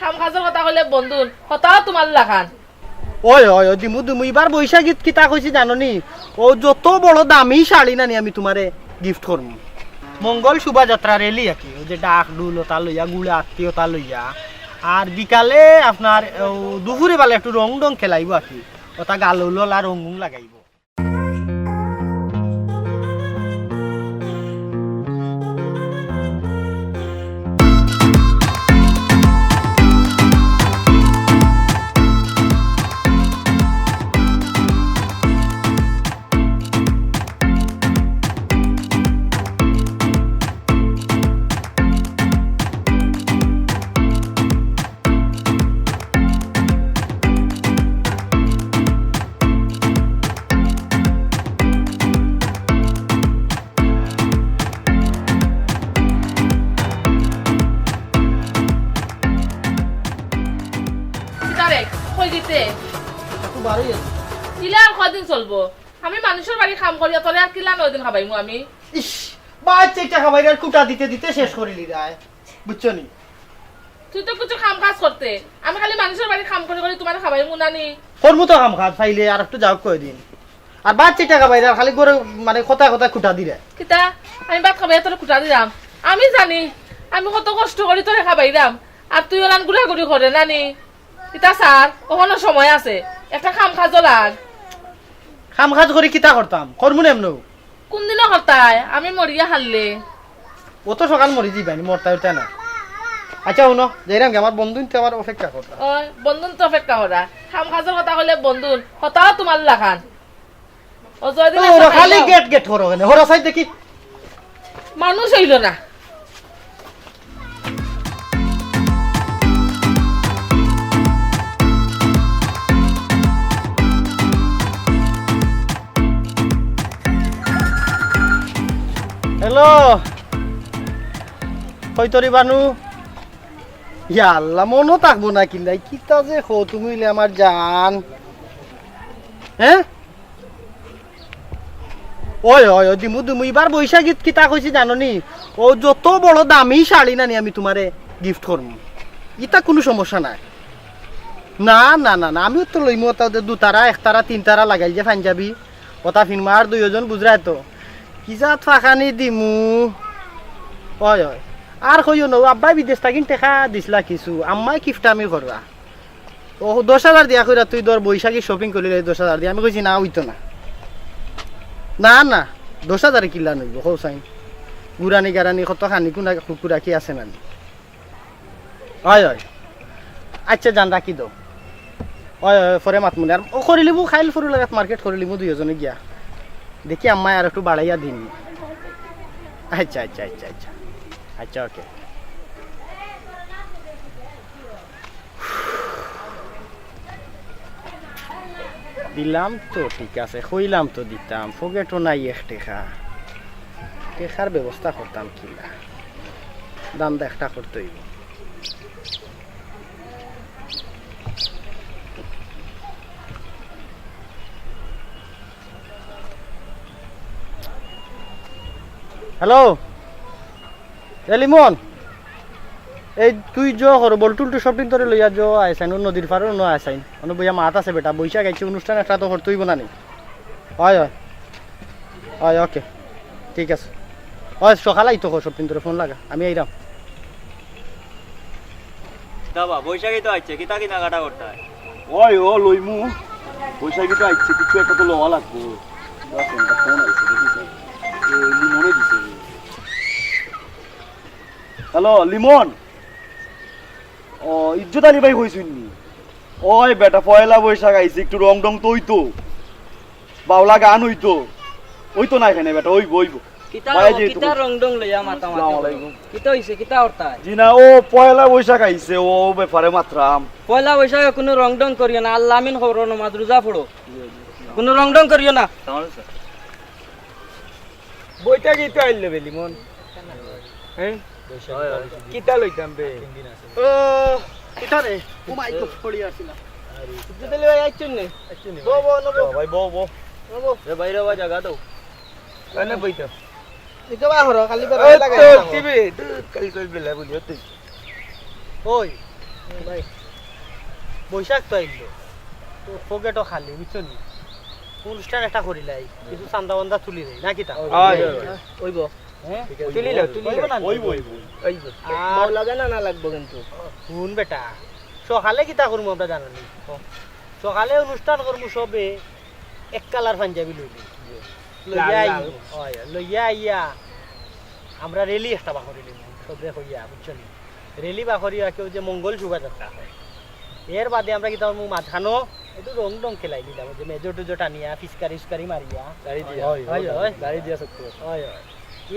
খাম খাজর কথা কইলে বন্ধুন হতাও তোমার লাখান। ওই ওই ওই দিমু দিমু এবার বৈশাখীত কিতা কইছি জাননি? ও যত বড় দামি শাড়ি নানি আমি তোমারে গিফট করব মঙ্গল শোভাযাত্রা রেলি আর ওই যে ডাক ডুল ওটা লইয়া গুড়া আত্মীয়তা লইয়া আর বিকালে আপনার দুপুরে বেলা একটু রং ডং খেলাইব আর কি ওটা গাল আর রং লাগাইব। বারোই আছে। কিলা আর কদিন চলবো? আমি মানুষের বাড়ি কাম করি তোরে আর কিলা নয় দিন খাবাইমু আমি? ইস বাচ্চা টাকা বাইরে কুটা দিতে দিতে শেষ করে লিরায় বুঝছ নি? তুই তো কিছু কাম কাজ করতে। আমি খালি মানুষের বাড়ি কাম করে করে তোমার খাবাইমু নানি করব তো কাম খাত ফাইলে আর একটু যাও দিন। আর বাচ্চা টাকা বাইরে খালি করে মানে কথা কথা কুটা দিলে কিতা? আমি ভাত খাবাই তোর খুঁটা দিলাম আমি জানি আমি কত কষ্ট করি তোরে খাবাইলাম আর তুই ওলান গুড়া গুড়ি করে নানি কিতা স্যার? কখনো সময় আছে? একটা খাম খাজ লাগ খাম খাজ করে কিতা করতাম? করব না এমন? কোনদিনও হতায় আমি মরিয়া হারলে ও তো সকাল মরি যাইবানি মরতা উঠা না আচ্ছা শুনো যাইরাম আমার বন্ধু তো আমার অপেক্ষা করতা ওই বন্ধুন তো অপেক্ষা করা খাম খাজের কথা কইলে বন্ধুন হতাও তোমার লাখান ও তো খালি গেট গেট করো কেন? হরা সাইড দেখি মানুষ হইল না। হ্যালো কইতরি বানু ইয়া আল্লাহ মনও থাকব না কিলাই কিতা যে খো তুমি আমার জান হ্যাঁ ওই ওই ওই দিমু দিমু এবার বৈশাখীত কিতা কইছি জাননি ও যত বড় দামি শাড়ি নানি আমি তোমারে গিফট করব ইটা কোনো সমস্যা নাই না না না না আমিও তো লইমু ওটা দুতারা একতারা তিনতারা লাগাই যে পাঞ্জাবি ওটা ফিনমা আর দুইজন বুঝরাই তো কিজাত ফাঁকানি দিমু। হয় হয় আর কইও ন, আব্বাই বিদেশ থাকিন টেকা দিছিলা কিছু। আম্মাই কিফটা আমি করবা ও দশ হাজার দিয়া কইরা, তুই ধর বৈশাখী শপিং করলি দশ হাজার দিয়া। আমি কইছি না হইতো না। না না, দশ হাজার কিলা নইব কৌ চাই। গুড়ানি গারানি কত খানি কোনা কুকুরা কি আছে নানি হয় হয় আচ্ছা জান রাখি দো। হয় হয় ফরে মাত মনে। ও করিলিমু খাইল ফুরু লাগাত মার্কেট করিলিমু দুইজনে গিয়া। দেখি আম্মাই আর একটু বাড়াইয়া দিন। আচ্ছা আচ্ছা আচ্ছা আচ্ছা। আচ্ছা ওকে। দিলাম তো, ঠিক আছে। কইলাম তো, দিতাম। ফোকেটও নাই এক টেকা। টেকার ব্যবস্থা করতাম কিনা দামটা একটা করতে হ্যালো? এ লিমন এই তুই জ হর বলটুল টু শপিং করে লইয়া জ আইসাইন ও নদীর পারে ন আইসাইন। অন্য বইয়া মাত আছে বেটা বৈশাখ আইছে অনুষ্ঠান একটা তো হর তুই বানানি হয় হয়। হয় ওকে। ঠিক আছে। হয় সকালে আইতো কর শপিং তোর ফোন লাগা আমি আইরাম দাবা বৈশাখী তো আইছে কিতা কিনাকাটা করতে হয়? ওই ও লইমু। বৈশাখী তো আইছে কিছু একটা তো লওয়া লাগবো। ফোন আইছে হ্যালো লিমন। ও ইজ্জত আলী ভাই কইছুননি ওই বেটা পয়লা বৈশাখ আইছে একটু রং ডং তো হইতো বাউলা গান হইতো। ওই তো না এখানে বেটা ওই বইব কিতা ভাই যেহেতু কিতা রং ডং লইয়া মাতা আসসালামু মাতি আলাইকুম। কিতা হইছে কিতা হরতা জি না ও পয়লা বৈশাখ আইছে ও ব্যাপারে মাত্রাম। পয়লা বৈশাখে কোনো রং ডং করিও না আল্লাহ আমিন খবর কোনো রং ডং করিও না। বইটা গীত আইলে বেলি মন হ্যাঁ? কিতা লইতাম বে? ও এটা রে? ও মাই গড পড়ি আসিলা দিলে ভাই আইছুন নে? বো বো নবো ভাই বো বো। এ বাইরে বা জায়গা তো। কানে বইতা এটা বা হর খালি ওই তো টিভি। কাল কাল বেলা বলিও তুই ওই বৈশাখ তো আইলো তো পকেটও খালি বুঝছ নি? অনুষ্ঠান একটা করিলাই কিছু চান্দা বান্দা তুলি দেয় নাকি তা ওইব তুলি লও তুলি লও না? ওইব ওইব ওইব আর লাগে না না লাগবো কিন্তু। শুন বেটা সকালে কিতা করব আমরা জানি সকালে অনুষ্ঠান করব সবে এক কালার পাঞ্জাবি লইলি। লইয়া আইয়া আমরা রেলি একটা সবে হইয়া বুঝছ নি? রেলি কেউ যে মঙ্গল শোভাযাত্রা হয়। এর বাদে আমরা কিতা করব মাঝখানো একটু রং রং খেলাই দিলাম যে মেজর টেজর টানিয়া ফিসকারি উস্কারি মারিয়া। গাড়ি দিয়া। হয়, হয়, হয়। গাড়ি দিয়া সত্য হয় হয়।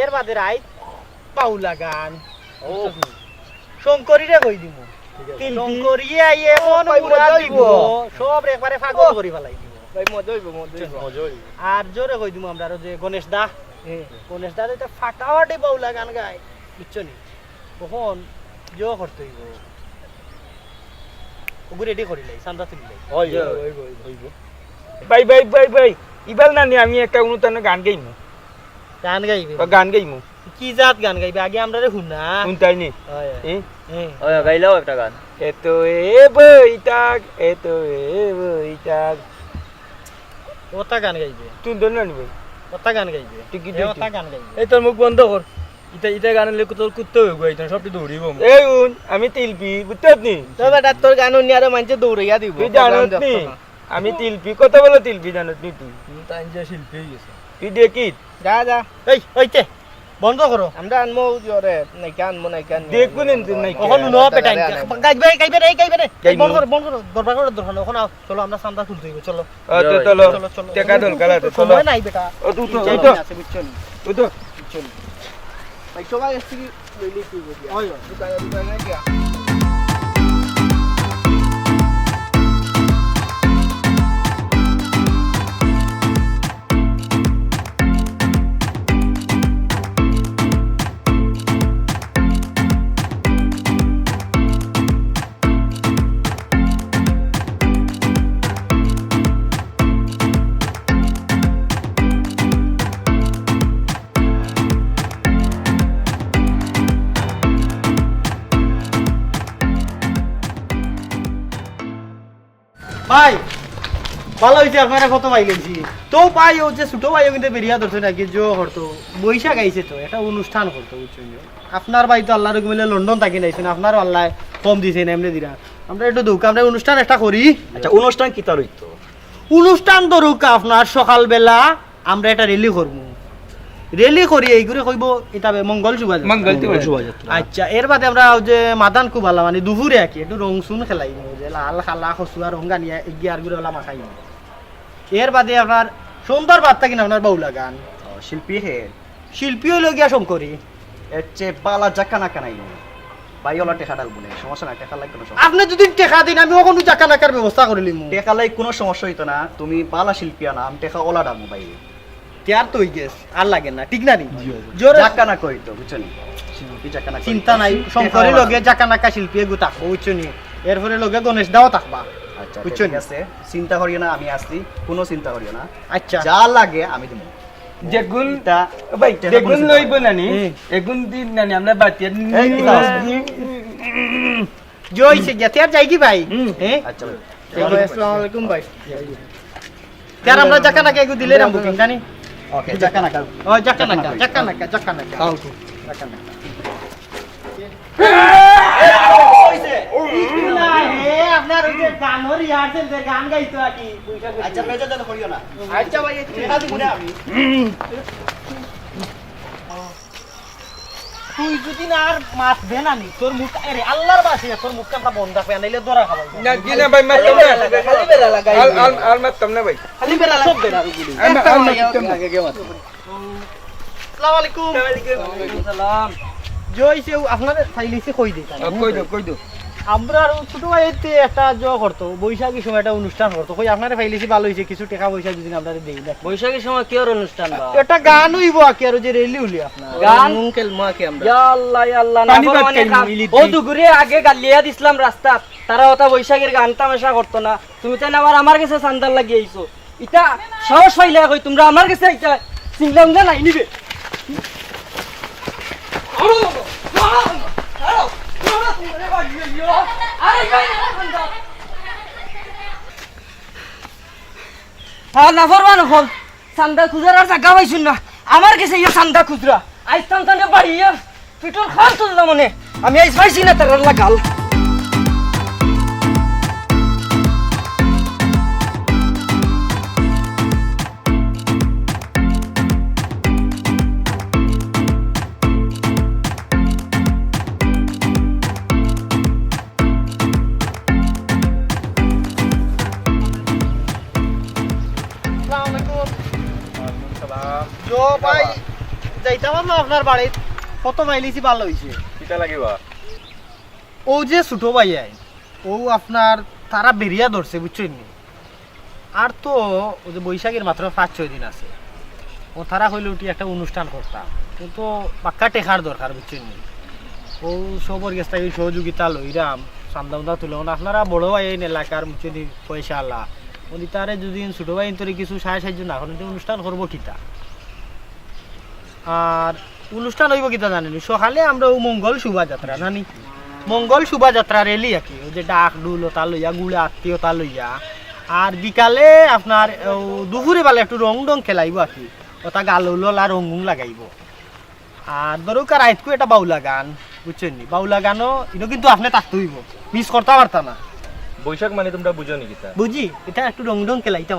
এর বাদে রাইত বাউলা গান। ও। শঙ্করীরে কই শঙ্করিয়ে আইয়ে দিব? সব একবারে পাগল করে ফেলাই দিব। আর জোরে কই দিমু আমরা আরও যে গণেশ দা? গণেশ দা এটা ফাটাফাটি বাউলা গান গায়। বুঝছ নি? তখন জো করতে হইব। ওগু রেডি করিলাই সান্দা তুলিলাই হয় হইব হইব ভাই ভাই ভাই ভাই ইবাল না নি আমি একটা অনুষ্ঠানে গান গাইমু। গান গাইবে। গান গাইমু। কি জাত গান গাইবে? আগে আমরা রে শুনা শুনতাই নি। হয় হয়। এ হ্যাঁ। ওই গাইলাও একটা গান। এতো এ বইটাক এতো এ বইটাক ওটা গান গাইবে। তুই দন না ওটা গান গাইবে। তুই কি ওটা গান গাইবে। এই তোর মুখ বন্ধ কর। ইটা ইটা গানের লেগে তোর কুত্তে হয়ে গো ইটা সবটি দৌড়িব এই উন আমি তিলপি বুঝছত নি। তো বেটা তোর গান উনি আরও মানছে দৌড়াইয়া দিব। তুই জানত নি? আমি তিলপি কত বলো তিলপি জানত নি তুই? তাই যে শিল্পী গেছে তুই দেখিত। যা যা। এই ওইতে বন্ধ করো। আমরা আনমো জরে নাইকা আনমো নাইকা আনমো। দেখব নি তুই নাই কখন নো পেটাই গাইবে গাইবে রে গাইবে রে। বন্ধ করো বন্ধ করো দরবার করো দরবার ওখানে চলো আমরা সান্দা তুলতে হইব চলো। তো চলো চলো। চলো দল কালা তো চলো। নাই বেটা। ও তুই তো যাই তো। ও তো ভাই সবাই এসছি লইলি তুই ওই। দোকানে দোকানে গিয়া ভাই ভালো হয়েছে আপনারা কত ভাই গেছি তো ভাই ও যে ছোট ভাই কিন্তু বেরিয়া ধরছে নাকি জো করতো বৈশাখ আইছে তো এটা অনুষ্ঠান করতো বুঝছেন আপনার ভাই তো আল্লাহর মিলে লন্ডন থাকি নাইছেন আপনার আল্লাহ কম দিছে না এমনি দিরা। আমরা একটু দৌক আমরা অনুষ্ঠান একটা করি। আচ্ছা অনুষ্ঠান কি তার হইতো? অনুষ্ঠান ধরুক আপনার সকালবেলা আমরা এটা রেলি করব। রেলি করি এই করে কইব এটা মঙ্গল শোভাযাত্রা। মঙ্গল শোভাযাত্রা। আচ্ছা এর বাদে আমরা ওই যে মাদান কুবালা মানে দুপুরে আঁকি একটু রং সুন খেলাই। লাল খালা খসুয়া গুলো ওলা মাখাই এর বাদে আপনার সুন্দর বার্তা কিনা আপনার বাউলা গান শিল্পী হে। শিল্পীও লগিয়া শঙ্করী এর চেয়ে পালা জাকা না। কানাই বাইওলা টেকা ডাল বলে সমস্যা নাই টেকা লাই কোনো সমস্যা আপনি যদি টেকা দিন আমি ওখানে চাকা নাকার ব্যবস্থা করে লিমু। টেকা লাই কোনো সমস্যা হইতো না তুমি পালা শিল্পী আনা আমি টেকা ওলা ডালবো বাইরে তেয়ার তো গেস আর লাগে না ঠিক না নি? জোরে। জাকা না কইতো নি শিল্পী জাকা না চিন্তা নাই শঙ্করী লগে জাকা নাকা শিল্পী এগু থাকব বুঝছ নি? এরপরে লগে গণেশ দাও থাকবা। আচ্ছা বুঝছ আছে। চিন্তা করিও না আমি আসছি। কোনো চিন্তা করিও না। আচ্ছা। যা লাগে আমি দেবো। যেগুন ভাই যেগুন লইব এগুন দিন আমরা এই কি যাই ভাই। হ্যাঁ আচ্ছা ভাই। ভাই আসসালামু আলাইকুম ভাই। তেয়ার আমরা জাকা নাকা এগু দিলে রাম বুকিং জানি। ওকে জাকা না ও জাকা নাকা জাকা নাকা। জাকা নাকা জাকা নাকা। আপনার ওই যে গানের রিহার্সেল যে গান গাইতো আর কি আচ্ছা মেজর দাদা করিও না। আচ্ছা ভাই টেকা দিব না আমি। তুই যদি না আর মাছ দে না নি তোর মুখ আরে আল্লাহর বাসি তোর মুখ কামটা বন্ধ রাখবে আনাইলে দরা খাবাই না কি না ভাই মারতাম না। খালি বেলা লাগাই আল আল আল মারতাম না ভাই। খালি বেলা সব বেলা আল আল মারতাম না। আসসালামু আলাইকুম। সালাম জয় আপনার কই দিই কই দো কই দো। আমরা ছোট ভাইতে একটা জ করতো বৈশাখী সময় একটা অনুষ্ঠান করতো। কই আপনারা ফাইলিসি ভালো হয়েছে কিছু টাকা পয়সা যদি আপনারা দেই না বৈশাখের সময় কি আর অনুষ্ঠান বা একটা গান হইব আর কি আর যে রেলি উলি আপনার। গান? মা কি আমরা। ইয়া আল্লাহ ইয়া আল্লাহ না ও দুগুরে আগে গালিয়া দিছিলাম রাস্তা তারা ওটা বৈশাখের গান তামাশা করতো না। তুমি তাই আবার আমার কাছে সান্দাল লাগিয়ে আইছো। ইটা সাহস হইলে কই তোমরা আমার কাছে সিংলাম না নাই নিবে তোমরা বাড়ি আইও আরে যাই না খান্দা হ্যাঁ না ফরবা না ফল সান্দা খুচরা আর জাগা পাইছুন না। আমার কাছে ইয়ে সান্দা খুচরা আইস টানে বাড়ি ইয়ে। পিটর খান তুললাম মানে। আমি আইস পাইছি না তার লাগাল জো ভাই যাইতাম না আপনার বাড়িত কত মাইলিছি ভালো হইছে? কিতা লাগিবা? ও যে ছোট ভাই আই ও আপনার তারা বেরিয়া ধরছে বুঝছেন নি? আর তো ও যে বৈশাখের মাত্র পাঁচ ছয় দিন আছে। ও তারা হইলে উঠি একটা অনুষ্ঠান করতাম। কিন্তু পাক্কা টেকার দরকার বুঝছেন নি? ও সবর সহযোগিতা লইরাম চান্দা উন্দা তুলে আপনারা বড় ভাই এই এলাকার বুঝছেন পয়সা আল্লাহ উনি তারে যদি ছোট ভাই তোরে কিছু সাহায্য সাহায্য না করেন অনুষ্ঠান করব কিতা? আর অনুষ্ঠান হইব কিতা জানেন? সকালে আমরা ও মঙ্গল শোভাযাত্রা জানি? মঙ্গল শোভাযাত্রা রেলি আর কি? যে ডাক ডুল ওটা লইয়া গুড়ে আত্মীয়তা লইয়া। আর বিকালে আপনার ও দুপুরে বেলা একটু রং ডং খেলাইব আর কি। ওটা গাল উলল আর রঙুং লাগাইব। আর ধরুক আর আইতকু এটা বাউলা গান বুঝছেন নি? বাউলা গানও এটা কিন্তু আপনি থাকতে হইব। মিস করতে পারতা না। বৈশাখ মানে তোমরা বুঝো নি বুঝি? এটা একটু রং ডং খেলাইতে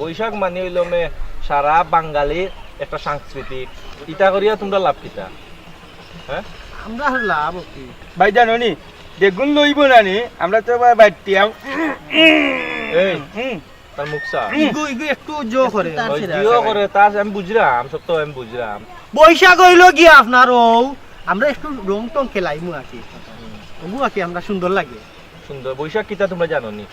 বৈশাখ মানে হইল মে সারা বাঙালির একটা সাংস্কৃতিক। ইটা করিয়া তোমরা লাভ কিতা? হ্যাঁ? আমরা লাভ কি? ভাই জানো নি দেখুন লইব না নি আমরা তো এই তার মুখসা ইগু ইগু একটু জো করে জিও করে তার আমি বুঝলাম সব তো আমি বুঝলাম। বৈশাখ হইল গিয়া আপনার ও আমরা একটু রং টং খেলাইমু ওগু আর কি আমরা সুন্দর লাগে। সুন্দর। বৈশাখ কিতা তোমরা জানো। নি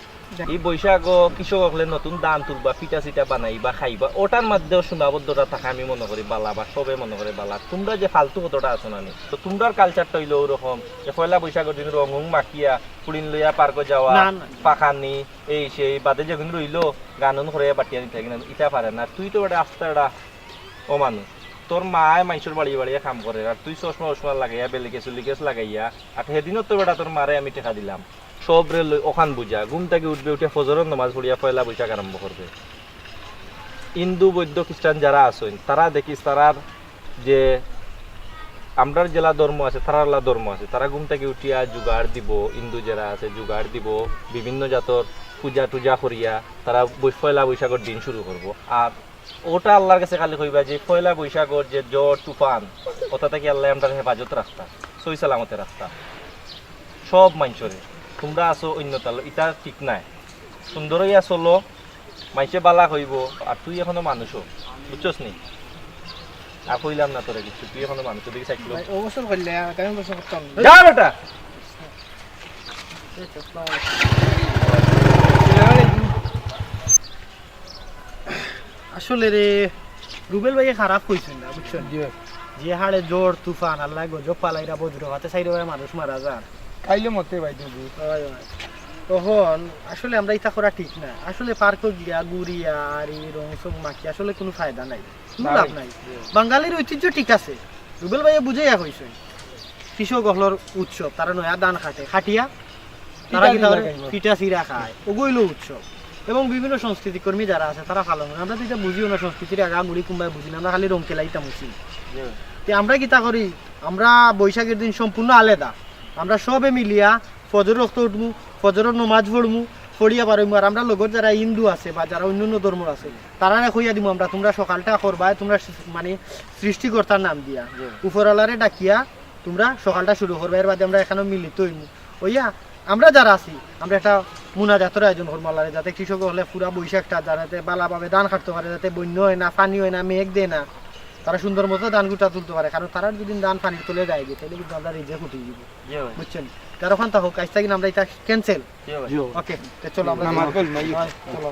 এই বৈশাখ কৃষক হলে নতুন ধান তুলবা পিঠা চিটা বানাইবা খাইবা। ওটার মধ্যেও সীমাবদ্ধতা থাকে আমি মনে করি বালা বা সবে মনে করে বালা। তোমরা যে ফালতু কতটা আছো না তো তোমরার কালচারটা হইল ওরকম যে পয়লা বৈশাখের দিন রং হুং মাখিয়া পুরিন লইয়া পার্ক যাওয়া। পাখানি এই সেই বাদে যখন রইল গানন করে বাটিয়া নিতে থাকে না ইটা পারে না। তুই তো একটা আস্তে একটা ও মানুষ তোর মায় মাইসুর বাড়ি বাড়িয়ে কাম করে আর তুই চশমা উসমা লাগাইয়া বেলিকে চুলিকেস লাগাইয়া আর সেদিনও তো বেটা তোর মারে আমি টেকা দিলাম। সব রে ওখান বুঝা। ঘুম থেকে উঠবে, উঠে ফজরের নামাজ পড়িয়া পয়লা বৈশাখ আরম্ভ করবে। হিন্দু, বৌদ্ধ, খ্রিস্টান যারা আছেন, তারা দেখিস, তারার যে আমরার জেলা ধর্ম আছে, তারার আলাদা ধর্ম আছে। তারা ঘুম থেকে উঠিয়া জুগাড় দিব, হিন্দু যারা আছে জুগাড় দিব, বিভিন্ন জাতর পূজা টুজা করিয়া তারা পয়লা বৈশাখের দিন শুরু করব। আর ওটা আল্লাহর কাছে খালি কইবা যে, পয়লা বৈশাখর যে জ্বর, তুফান, ওটা থেকে আল্লাহ আমরা হেফাজত রাস্তা সই সালামতে রাস্তা সব মানুষরে। তোমরা আছো অন্যতাল ইটা ঠিক নাই। সুন্দর চলো মাইসে বালা হইব আর তুই এখনও মানুষও বুঝছস নি? আর কইলাম না তোরে কিছু তুই এখনও মানুষ দেখি অবসর করলে করতাম যা বেটা! আসলে রে রুবেল ভাই খারাপ কইছেন না বুঝছেন যে হাড়ে জ্বর তুফান আল্লাহ গজব পালাইরা বজ্র হাতে সাইডে মানুষ মারা যান। খাইলে মতে তখন আসলে আমরা ইটা করা ঠিক না। আসলে পার্ক গিয়া গুড়িয়া আর এই রং সং মাখি আসলে কোনো ফায়দা নাই। কোনো লাভ নাই। বাঙালির ঐতিহ্য ঠিক আছে। রুবেল ভাইয়া বুঝাইয়া কইছে কৃষক হলর উৎসব তারা নয়া দান খাটে খাটিয়া তারা কি তাহলে পিঠা চিরা খায় ওগুইল উৎসব। এবং বিভিন্ন সংস্কৃতি কর্মী যারা আছে তারা পালন করে। আমরা তো এটা বুঝিও না সংস্কৃতির আগা মুড়ি কুম্বাই বুঝি না। আমরা খালি রং খেলাইতাম উচি তে আমরা কিতা করি? আমরা বৈশাখের দিন সম্পূর্ণ আলাদা। আমরা সবে মিলিয়া ফজর রক্ত উঠমু ফজরের নমাজ পড়মু পড়িয়া পারমু আর আমরা লগত যারা হিন্দু আছে বা যারা অন্যান্য ধর্ম আছে তারা কইয়া দিমু আমরা তোমরা সকালটা করবা তোমরা মানে সৃষ্টিকর্তার নাম দিয়া। উপরওয়ালারে ডাকিয়া তোমরা সকালটা শুরু করবা। এর বাদে আমরা এখানে মিলিত হইমু। ওইয়া আমরা যারা আছি আমরা একটা মুনাজাতের আয়োজন করব আল্লাহরে যাতে কৃষক হলে পুরা বৈশাখটা যাতে বালাভাবে ধান কাটতে পারে যাতে বন্য হয় না পানি হয় না মেঘ দেয় না। তারা সুন্দর মতো ধান গুটা তুলতে পারে কারণ তারা যদি ধান পানি তুলে যায় গে তাহলে কিন্তু আমরা রিজে ফুটিয়ে দিব। বুঝছেন? কারও ফান্তা তা হোক আজ থেকে আমরা এটা ক্যান্সেল ওকে চলো আমরা হয়, চলো।